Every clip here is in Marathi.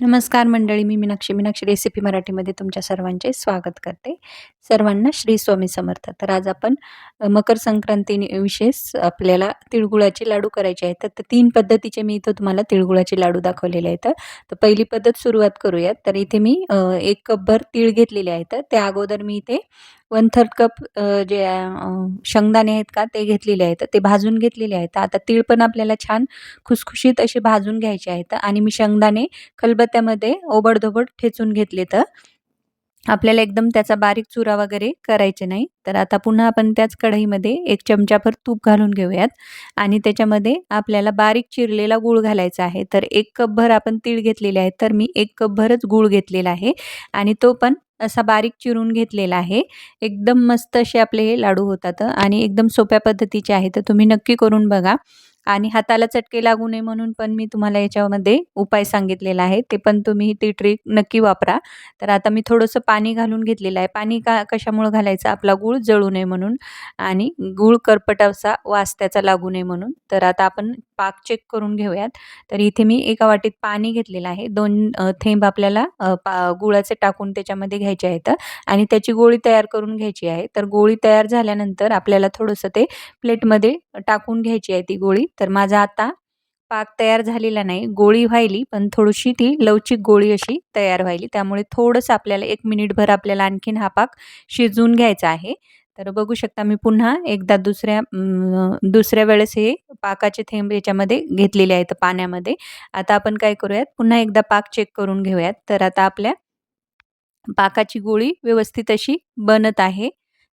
नमस्कार मंडळी मी मीनाक्षी. मीनाक्षी रेसिपी मराठीमध्ये तुमच्या सर्वांचे स्वागत करते. सर्वांना श्री स्वामी समर्थ. तर आज आपण मकर संक्रांती विशेष आपल्याला तिळगुळाचे लाडू करायचे आहेत. तर तीन पद्धतीचे मी इथं तुम्हाला तिळगुळाचे लाडू दाखवलेले आहेत. तर पहिली पद्धत सुरुवात करूयात. तर इथे मी एक कपभर तीळ घेतलेले आहेत. त्या अगोदर मी इथे वन थर्ड कप जे शेंगदाणे आहेत का ते घेतलेले आहेत. ते भाजून घेतलेले आहेत. आता तीळ पण आपल्याला छान खुसखुशीत असे भाजून घ्यायचे आहेत. आणि मी शेंगदाणे खलबत्त्यामध्ये ओबडधोबड ठेचून घेतले तर आपल्याला एकदम त्याचा बारीक चुरा वगैरे करायचे नाही. तर आता पुन्हा आपण त्याच कढईमध्ये एक चमचाभर तूप घालून घेऊयात. आणि त्याच्यामध्ये आपल्याला बारीक चिरलेला गूळ घालायचा आहे. तर एक कपभर आपण तीळ घेतलेले आहेत. तर मी एक कपभरच गूळ घेतलेला आहे. आणि तो पण असा बारीक चिरून घेतलेला आहे. एकदम मस्त असे आपले हे लाडू होतात. आणि एकदम सोप्या पद्धतीचे आहे. तर तुम्ही नक्की करून बघा. आणि हाताला चटके लागू नये म्हणून पण मी तुम्हाला याच्यामध्ये उपाय सांगितलेला आहे. ते पण तुम्ही ती ट्रिक नक्की वापरा. तर आता मी थोडंसं पाणी घालून घेतलेलं आहे. पाणी का कशामुळं घालायचं? आपला गूळ जळू नये म्हणून आणि गूळ करपट वास त्याचा लागू नये म्हणून. तर आता आपण पाक चेक करून घेऊयात. तर इथे मी एका वाटीत पाणी घेतलेलं आहे. दोन थेंब आपल्याला पा गुळाचे टाकून त्याच्यामध्ये घ्यायचे आहेत. आणि त्याची गोळी तयार करून घ्यायची आहे. तर गोळी तयार झाल्यानंतर आपल्याला थोडंसं ते प्लेटमध्ये टाकून घ्यायची आहे ती गोळी. तर माझा आता पाक तयार झालेला नाही गोळी व्हायली पण थोडीशी ती लवचिक गोळी अशी तयार व्हायली. त्यामुळे थोडंसं आपल्याला एक मिनिटभर आपल्याला आणखीन हा पाक शिजवून घ्यायचा आहे. तर बघू शकता मी पुन्हा एकदा दुसऱ्या दुसऱ्या वेळेस हे पाकाचे थेंब याच्यामध्ये घेतलेले आहेत पाण्यामध्ये. आता आपण काय करूयात? पुन्हा एकदा पाक चेक करून घेऊयात. तर आता आपल्या पाकाची गोळी व्यवस्थित अशी बनत आहे.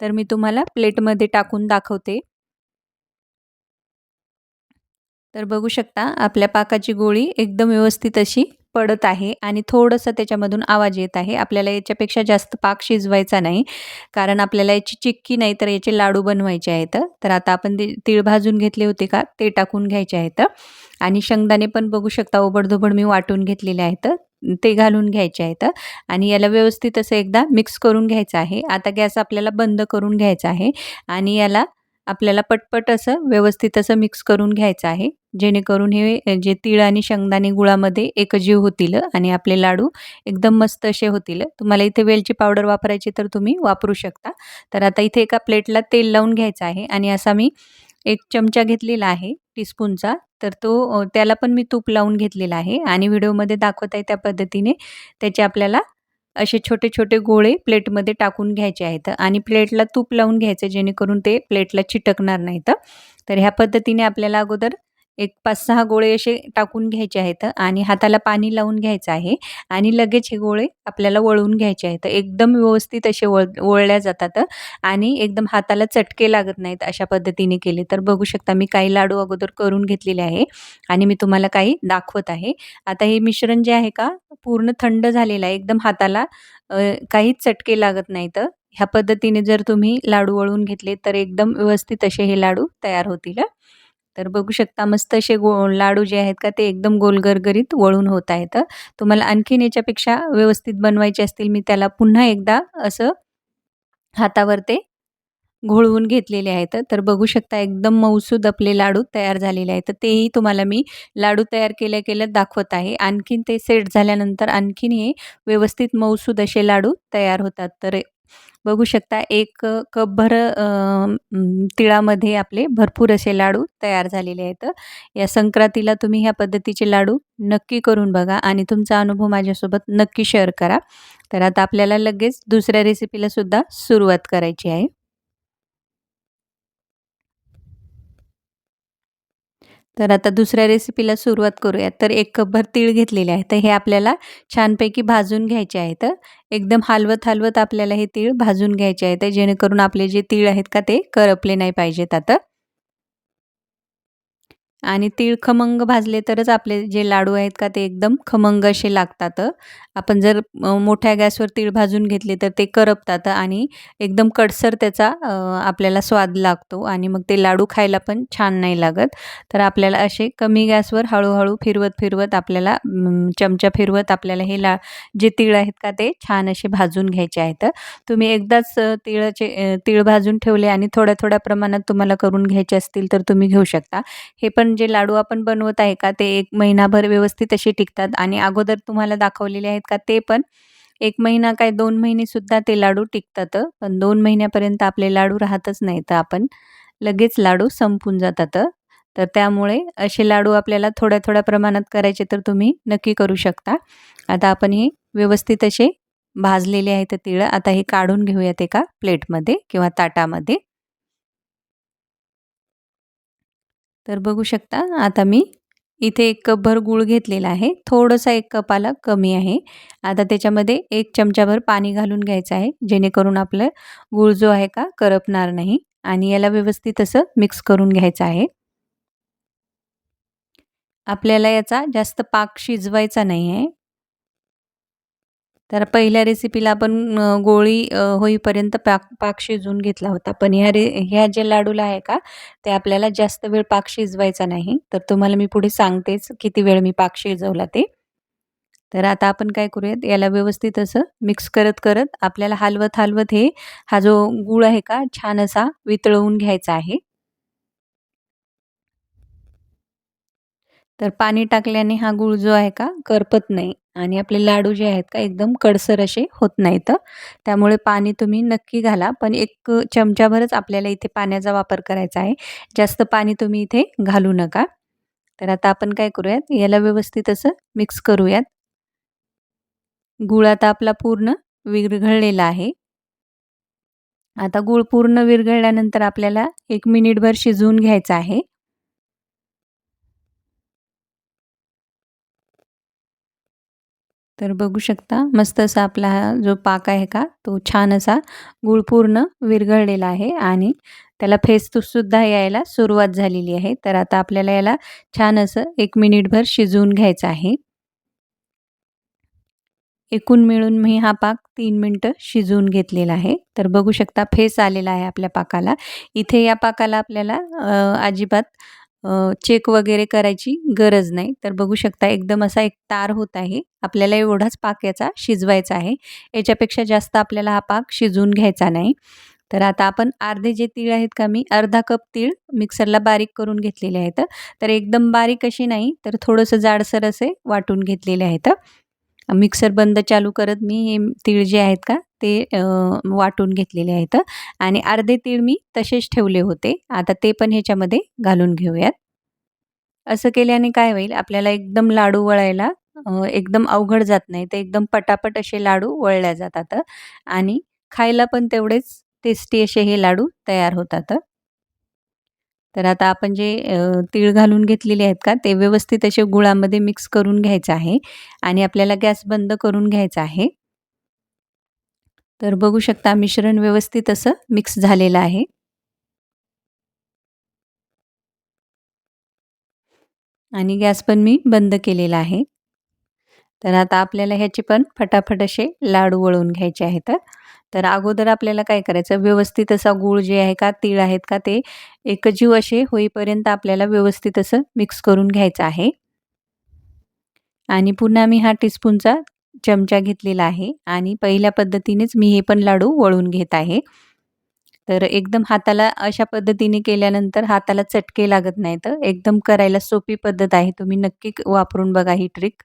तर मी तुम्हाला प्लेटमध्ये टाकून दाखवते. तर बघू शकता आपल्या पाकाची गोळी एकदम व्यवस्थित अशी पडत आहे आणि थोडंसं त्याच्यामधून आवाज येत आहे. आपल्याला याच्यापेक्षा जास्त पाक शिजवायचा नाही कारण आपल्याला याची चिक्की नाही तर याचे लाडू बनवायचे आहेत. तर आता आपण ते तीळ भाजून घेतले होते का ते टाकून घ्यायचे आहेत. आणि शेंगदाणे पण बघू शकता ओबडधोबड मी वाटून घेतलेले आहेत. ते घालून घ्यायचे आहेत आणि याला व्यवस्थित असं एकदा मिक्स करून घ्यायचं आहे. आता गॅस आपल्याला बंद करून घ्यायचा आहे आणि याला आपल्याला पटपट असं व्यवस्थित असं मिक्स करून घ्यायचं आहे. जेणेकरून हे जे तीळ आणि शेंगदाणे गुळामध्ये एकजीव होतील आणि आपले लाडू एकदम मस्त असे होतील. तुम्हाला इथे वेलची पावडर वापरायची तर तुम्ही वापरू शकता. तर आता इथे एका प्लेटला तेल लावून घ्यायचं आहे आणि असा मी एक चमचा घेतलेला आहे टीस्पूनचा. तर तो त्याला पण मी तूप लावून घेतलेला आहे आणि व्हिडिओमध्ये दाखवत आहे त्या पद्धतीने त्याचे आपल्याला असे छोटे छोटे गोळे प्लेटमध्ये टाकून घ्यायचे आहेत आणि प्लेटला तूप लावून घ्यायचं जेणेकरून ते प्लेटला चिटकणार नाहीत. तर ह्या पद्धतीने आपल्याला अगोदर एक पाच सहा गोळे असे टाकून घ्यायचे आहेत आणि हाताला पाणी लावून घ्यायचं आहे आणि लगेच हे गोळे आपल्याला वळवून घ्यायचे आहेत. एकदम व्यवस्थित असे वळ वळल्या जातात आणि एकदम हाताला चटके लागत नाहीत अशा पद्धतीने केले. तर बघू शकता मी काही लाडू अगोदर करून घेतलेले आहे आणि मी तुम्हाला काही दाखवत आहे. आता हे मिश्रण जे आहे का पूर्ण थंड झालेलं आहे. एकदम हाताला काहीच चटके लागत नाहीत. ह्या पद्धतीने जर तुम्ही लाडू वळून घेतले तर एकदम व्यवस्थित असे हे लाडू तयार होतील. तर बघू शकता मस्त असे गो लाडू जे आहेत का ते एकदम गोलगरगरीत वळून होत आहेत. तुम्हाला आणखीन याच्यापेक्षा व्यवस्थित बनवायचे असतील मी त्याला पुन्हा एकदा असं हातावर ते घोळवून घेतलेले आहेत. तर बघू शकता एकदम मऊसूद आपले लाडू तयार झालेले आहेत. तर तेही तुम्हाला मी लाडू तयार केल्या केल्या दाखवत आहे. आणखीन ते सेट झाल्यानंतर आणखीन हे व्यवस्थित मऊसूद असे लाडू तयार होतात. तर बघू शकता एक कपभर तिळामध्ये आपले भरपूर असे लाडू तयार झालेले आहेत. या संक्रांतीला तुम्ही ह्या पद्धतीचे लाडू नक्की करून बघा आणि तुमचा अनुभव माझ्यासोबत नक्की शेअर करा. तर आता आपल्याला लगेच दुसऱ्या रेसिपीला सुद्धा सुरुवात करायची आहे. तर आता दुसऱ्या रेसिपीला सुरुवात करूयात. तर एक कपभर तीळ घेतलेले आहे तर हे आपल्याला छानपैकी भाजून घ्यायचे आहेत. एकदम हलवत हलवत आपल्याला हे तीळ भाजून घ्यायचे आहेत. जेणेकरून आपले जे तीळ आहेत का ते करपले नाही पाहिजेत आता. आणि तीळ खमंग भाजले तरच आपले जे लाडू आहेत का ते एकदम खमंग असे लागतात. आपण जर मोठ्या गॅसवर तीळ भाजून घेतले तर ते करपतात आणि एकदम कडसर त्याचा आपल्याला स्वाद लागतो आणि मग ते लाडू खायला पण छान नाही लागत. तर आपल्याला असे कमी गॅसवर हळूहळू फिरवत फिरवत आपल्याला चमचा फिरवत आपल्याला हे ला जे तीळ आहेत का ते छान असे भाजून घ्यायचे आहेत. तुम्ही एकदाच तिळाचे तीळ भाजून ठेवले आणि थोड्या थोड्या प्रमाणात तुम्हाला करून घ्यायचे असतील तर तुम्ही घेऊ शकता. हे पण जे लाडू आपण बनवत आहे का ते एक महिनाभर व्यवस्थित असे टिकतात आणि अगोदर तुम्हाला दाखवलेले आहेत का ते पण एक महिना काय दोन महिनेसुद्धा ते लाडू टिकतात. पण दोन महिन्यापर्यंत आपले लाडू राहतच नाही तर आपण लगेच लाडू संपून जातात. तर त्यामुळे असे लाडू आपल्याला थोड्या थोड्या प्रमाणात करायचे तर तुम्ही नक्की करू शकता. आता आपण हे व्यवस्थित असे भाजलेले आहेत तिळं. आता हे काढून घेऊयात एका प्लेटमध्ये किंवा ताटामध्ये. तर बघू शकता आता मी इथे एक कपभर गूळ घेतलेला आहे. थोडंसा एक कपाला कमी आहे. आता त्याच्यामध्ये एक चमचाभर पाणी घालून घ्यायचं आहे जेणेकरून आपलं गूळ जो आहे का करपणार नाही आणि याला व्यवस्थित असं मिक्स करून घ्यायचं आहे. आपल्याला याचा जास्त पाक शिजवायचा नाही आहे तर पहिल्या रेसिपीला आपण गोळी होईपर्यंत पाक पाक शिजवून घेतला होता. पण ह्या रे ह्या जे लाडूला आहे का ते आपल्याला जास्त वेळ पाक शिजवायचा नाही. तर तुम्हाला मी पुढे सांगतेच किती वेळ मी पाक शिजवला ते. तर आता आपण काय करूयात याला व्यवस्थित असं मिक्स करत करत आपल्याला हलवत हलवत हे हा जो गूळ आहे का छान असा वितळवून घ्यायचा आहे. तर पाणी टाकल्याने हा गूळ जो आहे का करपत नाही. आणि आपले लाडू जे आहेत का एकदम कडसर असे होत नाहीत. त्यामुळे पाणी तुम्ही नक्की घाला. पण एक चमच्याभरच आपल्याला इथे पाण्याचा वापर करायचा आहे. जास्त पाणी तुम्ही इथे घालू नका. तर आता आपण काय करूयात? याला व्यवस्थित असं मिक्स करूयात. गुळ आता आपला पूर्ण विरघळलेला आहे. आता गूळ पूर्ण विरघळल्यानंतर आपल्याला एक मिनिटभर शिजवून घ्यायचं आहे. तर बघू शकता मस्त असा आपला हा जो पाक आहे का तो छान असा गुळ पूर्ण विरघळलेला आहे आणि त्याला फेस्तूसुद्धा यायला सुरुवात झालेली आहे. तर आता आपल्याला याला छान असं एक मिनिटभर शिजवून घ्यायचं आहे. एकूण मिळून मी हा पाक तीन मिनटं शिजवून घेतलेला आहे. तर बघू शकता फेस आलेला आहे आपल्या पाकाला. इथे या पाकाला आपल्याला अजिबात चेक वगैरे करायची गरज नाही. तर बघू शकता एकदम असा एक तार होत आहे. आपल्याला एवढाच पाक याचा शिजवायचा आहे. याच्यापेक्षा जास्त आपल्याला हा पाक शिजवून घ्यायचा नाही. तर आता आपण अर्धे जे तीळ आहेत का मी अर्धा कप तीळ मिक्सरला बारीक करून घेतलेले आहेत. तर एकदम बारीक अशी नाही तर थोडंसं जाडसर असे वाटून घेतलेले आहेत. मिक्सर बंद चालू करत मी हे तीळ जे आहेत का ते वाटून घेतलेले आहेत. आणि अर्धे तीळ मी तसेच ठेवले होते. आता ते पण ह्याच्यामध्ये घालून घेऊयात. असं केल्याने काय होईल आपल्याला एकदम लाडू वळायला एकदम अवघड जात नाही. ते एकदम पटापट असे लाडू वळल्या जातात. आणि खायला पण तेवढेच टेस्टी असे हे लाडू तयार होतात. तर आता आपण जे तीळ घालून घेतलेले आहेत का ते व्यवस्थित असे गुळामध्ये मिक्स करून घ्यायचं आहे. आणि आपल्याला गॅस बंद करून घ्यायचा आहे. तर बघू शकता मिश्रण व्यवस्थित असं मिक्स झालेलं आहे. आणि गॅस पण मी बंद केलेला आहे. तर आता आपल्याला ह्याचे पण फटाफट असे लाडू वळून घ्यायचे आहेत. तर अगोदर आपल्याला काय करायचं व्यवस्थित असा गूळ जे आहे का तीळ आहेत का ते एकजीव असे होईपर्यंत आपल्याला व्यवस्थित असं मिक्स करून घ्यायचं आहे. आणि पुन्हा मी हा टीस्पूनचा चमचा घेतलेला आहे आणि पहिल्या पद्धतीनेच मी हे पण लाडू वळून घेत आहे. तर एकदम हाताला अशा पद्धतीने केल्यानंतर हाताला चटके लागत नाही तर एकदम करायला सोपी पद्धत आहे. तुम्ही नक्की वापरून बघा ही ट्रिक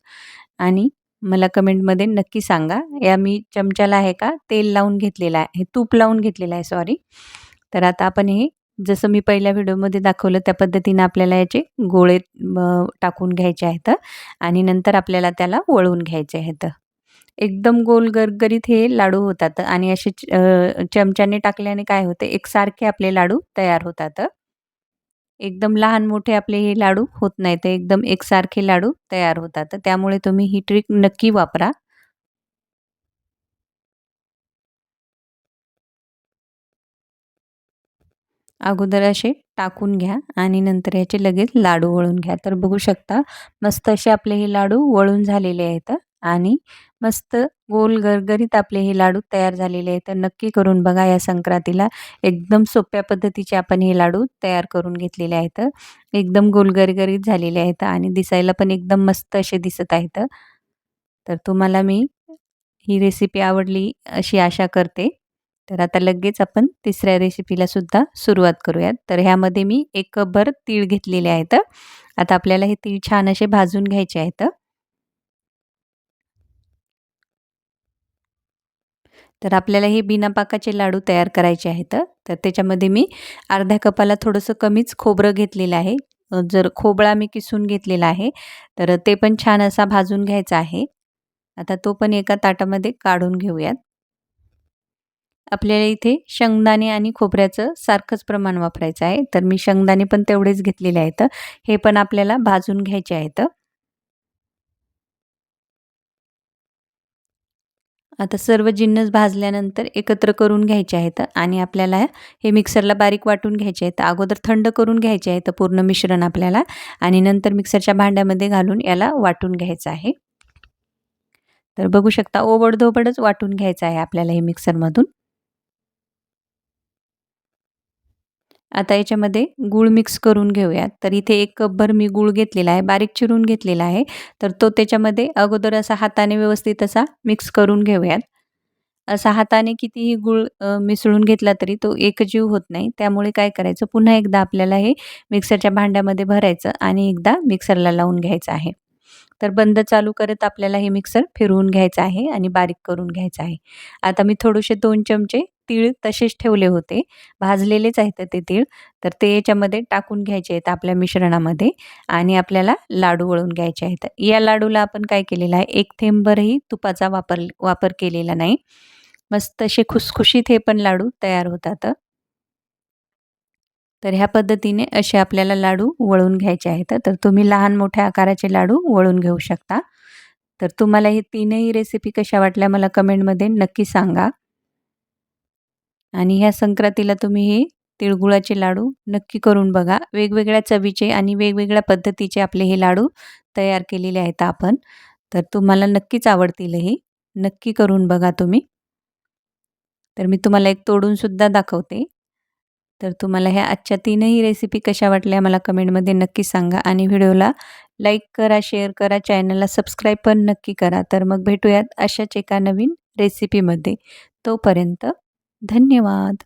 आणि मला कमेंटमध्ये नक्की सांगा. या मी चमच्याला आहे का? तेल लावून घेतलेलं आहे. तूप लावून घेतलेलं आहे सॉरी तर आता आपण हे जसं मी पहिल्या व्हिडिओमध्ये दाखवलं त्या पद्धतीनं आपल्याला याचे गोळे टाकून घ्यायचे आहेत आणि नंतर आपल्याला त्याला वळून घ्यायचे आहेत. एकदम गोल गरगरीत हे लाडू होतात आणि असे चमच्याने टाकल्याने काय होते एकसारखे आपले लाडू तयार होतात. एकदम लहान मोठे आपले हे लाडू होत नाही तर एकदम एकसारखे लाडू तयार होतात. त्यामुळे तुम्ही ही ट्रिक नक्की वापरा. अगोदर असे टाकून घ्या आणि नंतर याचे लगेच लाडू वळून घ्या. तर बघू शकता मस्त असे आपले हे लाडू वळून झालेले आहेत आणि मस्त गोल गरगरीत आपले हे लाडू तयार झालेले आहेत. तर नक्की करून बघा या संक्रांतीला. एकदम सोप्या पद्धतीचे आपण हे लाडू तयार करून घेतलेले आहेत. एकदम गोल गरगरीत झालेले आहेत आणि दिसायला पण एकदम मस्त असे दिसत आहेत. तर तुम्हाला मी ही रेसिपी आवडली अशी आशा करते. तर आता लगेच आपण तिसऱ्या रेसिपीला सुद्धा सुरुवात करूयात. तर ह्यामध्ये मी एक कपभर तीळ घेतलेले आहेत. आता आपल्याला हे तीळ छान असे भाजून घ्यायचे आहेत. तर आपल्याला हे बिना पाकाचे लाडू तयार करायचे आहेत. तर त्याच्यामध्ये मी अर्ध्या कपाला थोडंसं कमीच खोबरं घेतलेलं आहे. जर खोबळा मी किसून घेतलेला आहे तर ते पण छान असा भाजून घ्यायचा आहे. आता तो पण एका ताटामध्ये काढून घेऊयात. आपल्याला इथे शेंगदाणे आणि खोबऱ्याचं सारखंच प्रमाण वापरायचं आहे. तर मी शेंगदाणे पण तेवढेच घेतलेले आहेत. हे पण आपल्याला भाजून घ्यायचे आहेत. आता सर्व जिन्नस भाजल्यानंतर एकत्र करून घ्यायचे आहेत आणि आपल्याला हे मिक्सरला बारीक वाटून घ्यायचे आहेत. अगोदर थंड करून घ्यायचे आहेत पूर्ण मिश्रण आपल्याला आणि नंतर मिक्सरच्या भांड्यामध्ये घालून याला वाटून घ्यायचं आहे. तर बघू शकता ओबडधोबडच वाटून घ्यायचं आहे आपल्याला हे मिक्सरमधून. आता याच्यामध्ये गूळ मिक्स करून घेऊयात. तर इथे एक कपभर मी गूळ घेतलेला आहे बारीक चिरून घेतलेला आहे. तर तो त्याच्यामध्ये अगोदर असा हाताने व्यवस्थित असा मिक्स करून घेऊयात. असा हाताने कितीही गूळ मिसळून घेतला तरी तो एकजीव होत नाही. त्यामुळे काय करायचं? पुन्हा एकदा आपल्याला हे मिक्सरच्या भांड्यामध्ये भरायचं आणि एकदा मिक्सरला लावून घ्यायचं आहे. तर बंद चालू करत आपल्याला हे मिक्सर फिरवून घ्यायचं आहे आणि बारीक करून घ्यायचं आहे. आता मी थोडेसे दोन चमचे तीळ तसेच ठेवले होते. भाजलेलेच आहेत ते तीळ. तर ते याच्यामध्ये टाकून घ्यायचे आहेत आपल्या मिश्रणामध्ये आणि आपल्याला लाडू वळून घ्यायचे आहेत. या लाडूला आपण काय केलेलं आहे? एक थेंबरही तुपाचा वापर वापर केलेला नाही. मस्त असे खुसखुशीत हे पण लाडू तयार होतात. तर ह्या पद्धतीने असे आपल्याला लाडू वळून घ्यायचे आहेत. तर तुम्ही लहान मोठ्या आकाराचे लाडू वळून घेऊ शकता. तर तुम्हाला हे तीनही रेसिपी कशा वाटल्या मला कमेंटमध्ये नक्की सांगा. आणि ह्या संक्रांतीला तुम्ही हे तिळगुळाचे लाडू नक्की करून बघा. वेगवेगळ्या चवीचे आणि वेगवेगळ्या पद्धतीचे आपले हे लाडू तयार केलेले आहेत आपण. तर तुम्हाला नक्कीच आवडतील हे. नक्की करून बघा तुम्ही. तर मी तुम्हाला एक तोडूनसुद्धा दाखवते. तर तुम्हाला ह्या आजच्या तीनही रेसिपी कशा वाटल्या मला कमेंटमध्ये नक्की सांगा आणि व्हिडिओला लाईक करा शेअर करा चॅनलला सबस्क्राईब पण नक्की करा. तर मग भेटूयात अशाच एका नवीन रेसिपीमध्ये तोपर्यंत धन्यवाद.